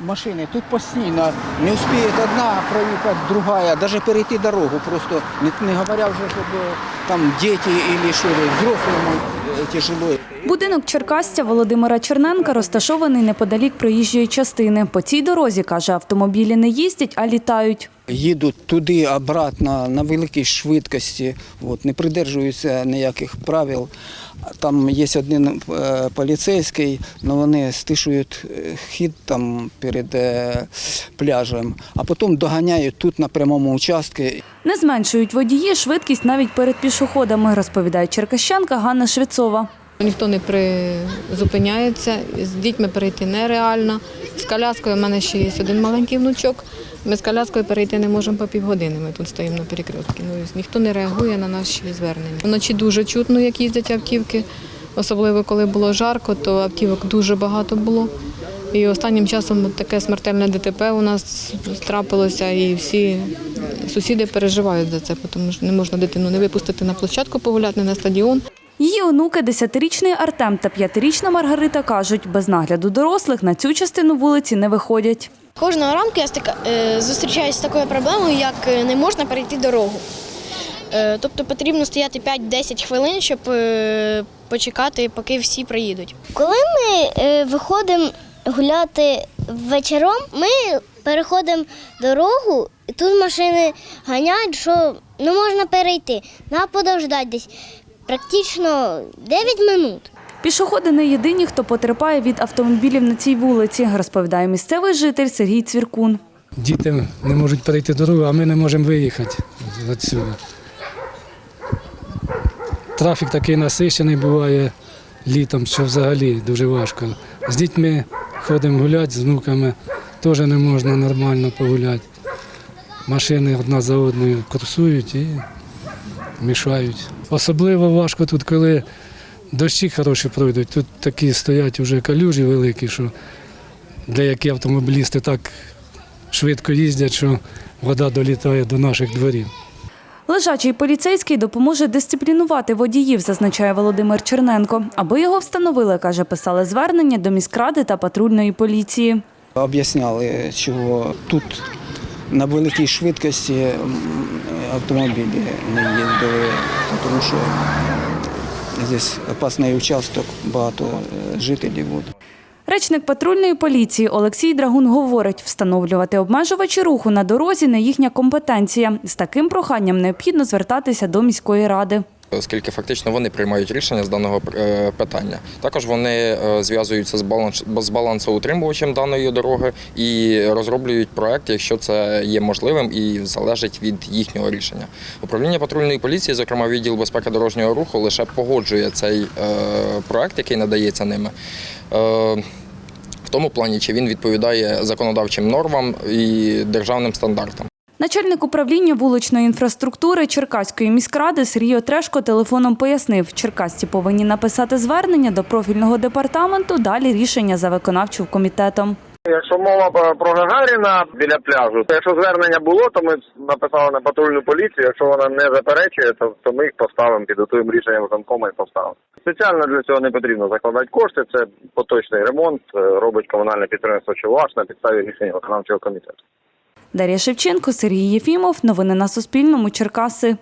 машини. Тут постійно не успіє одна проїхати, друга, навіть перейти дорогу. Просто не, не говоря вже, щоб е, там діти або що, взрослому е, тяжело. Будинок черкастя Володимира Черненка розташований неподалік проїжджої частини. По цій дорозі, каже, автомобілі не їздять, а літають. Їдуть туди, обратно, на великій швидкості, от, не придержуються ніяких правил. Там є один е, поліцейський, але вони стишують е, хід там перед е, пляжем, а потім доганяють тут на прямому участку. Не зменшують водії швидкість навіть перед пішоходами, розповідає черкащанка Ганна Швецова. Ніхто не призупиняється, з дітьми перейти нереально. З коляскою в мене ще є один маленький внучок. Ми з коляскою перейти не можемо по півгодини. Ми тут стоїмо на перекрестку. Ну, ніхто не реагує на наші звернення. Вночі дуже чутно, як їздять автівки. Особливо коли було жарко, то автівок дуже багато було. І останнім часом таке смертельне ДТП у нас трапилося, і всі сусіди переживають за це, тому що не можна дитину не випустити на площадку погуляти, не на стадіон. Її онуки, 10-річний Артем та 5-річна Маргарита кажуть, без нагляду дорослих на цю частину вулиці не виходять. Кожного ранку я е, зустрічаюся з такою проблемою, як е, не можна перейти дорогу. Е, тобто потрібно стояти 5-10 хвилин, щоб почекати, поки всі проїдуть. Коли ми виходимо гуляти вечором, ми переходимо дорогу, і тут машини ганяють, що не можна перейти. Треба подождати десь практично 9 минут. Пішоходи не єдині, хто потерпає від автомобілів на цій вулиці, розповідає місцевий житель Сергій Цвіркун. Діти не можуть перейти дорогу, а ми не можемо виїхати відсюди. Трафік такий насичений буває літом, що взагалі дуже важко. З дітьми ходимо гуляти, з внуками теж не можна нормально погуляти. Машини одна за одною курсують і мішають. Особливо важко тут, коли дощі хороші пройдуть. Тут такі стоять вже калюжі великі, що деякі автомобілісти так швидко їздять, що вода долітає до наших дворів. Лежачий поліцейський допоможе дисциплінувати водіїв, зазначає Володимир Черненко. Аби його встановили, каже, писали звернення до міськради та патрульної поліції. Об'ясняли, що тут на великій швидкості автомобілі не їздили, тому що здесь опасний участок, багато е, жителів. Речник патрульної поліції Олексій Драгун говорить, встановлювати обмежувачі руху на дорозі не їхня компетенція. З таким проханням необхідно звертатися до міської ради. Оскільки фактично вони приймають рішення з даного е, питання. Також вони е, зв'язуються з баланс балансоутримувачем даної дороги і розроблюють проект, якщо це є можливим і залежить від їхнього рішення. Управління патрульної поліції, зокрема відділ безпеки дорожнього руху, лише погоджує цей е, проект, який надається ними. В тому плані, чи він відповідає законодавчим нормам і державним стандартам. Начальник управління вуличної інфраструктури Черкаської міськради Сергій Отрешко телефоном пояснив, черкасці повинні написати звернення до профільного департаменту, далі рішення за виконавчим комітетом. Якщо мова про- Гагаріна біля пляжу, то якщо звернення було, то ми написали на патрульну поліцію. Якщо вона не заперечує, то, то ми їх поставимо, підготуємо рішення виконкома і поставимо. Спеціально для цього не потрібно закладати кошти. Це поточний ремонт е, робить комунальне підприємство Чуваш на підставі рішення виконавчого комітету. Дар'я Шевченко, Сергій Єфімов. Новини на Суспільному. Черкаси.